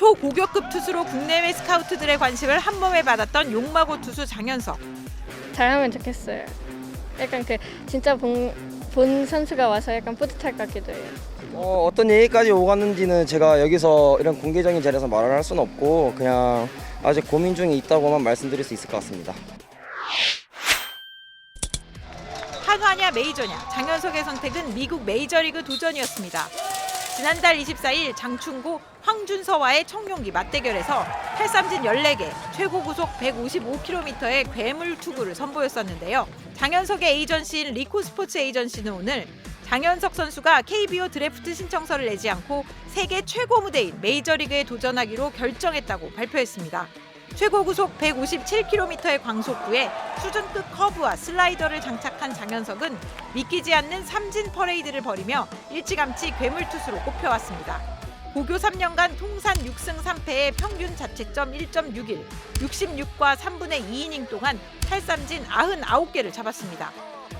초고교급 투수로 국내외 스카우트들의 관심을 한 몸에 받았던 용마고 투수 장현석. 잘하면 좋겠어요. 약간 그 진짜 본, 본 선수가 와서 약간 뿌듯할 것 같기도 해요. 어, 어떤 얘기까지 오갔는지는 제가 여기서 이런 공개적인 자리에서 말을 할 수는 없고 그냥 아직 고민 중에 있다고만 말씀드릴 수 있을 것 같습니다. 한화냐 메이저냐 장현석의 선택은 미국 메이저리그 도전이었습니다. 지난달 24일 장충고 황준서와의 청룡기 맞대결에서 탈삼진 14개, 최고 구속 155km의 괴물 투구를 선보였었는데요. 장현석의 에이전시인 리코 스포츠 에이전시는 오늘 장현석 선수가 KBO 드래프트 신청서를 내지 않고 세계 최고 무대인 메이저리그에 도전하기로 결정했다고 발표했습니다. 최고 구속 157km의 광속부에 수준급 커브와 슬라이더를 장착한 장현석은 믿기지 않는 삼진 퍼레이드를 벌이며 일찌감치 괴물 투수로 꼽혀왔습니다. 고교 3년간 통산 6승 3패의 평균 자책점 1.61, 66과 3분의 2이닝 동안 탈삼진 99개를 잡았습니다.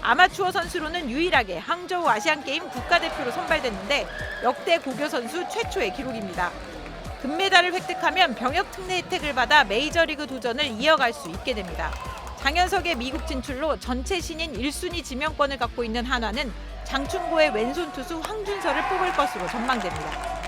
아마추어 선수로는 유일하게 항저우 아시안게임 국가대표로 선발됐는데 역대 고교 선수 최초의 기록입니다. 금메달을 획득하면 병역 특례 혜택을 받아 메이저리그 도전을 이어갈 수 있게 됩니다. 장현석의 미국 진출로 전체 신인 1순위 지명권을 갖고 있는 한화는 장충고의 왼손 투수 황준서를 뽑을 것으로 전망됩니다.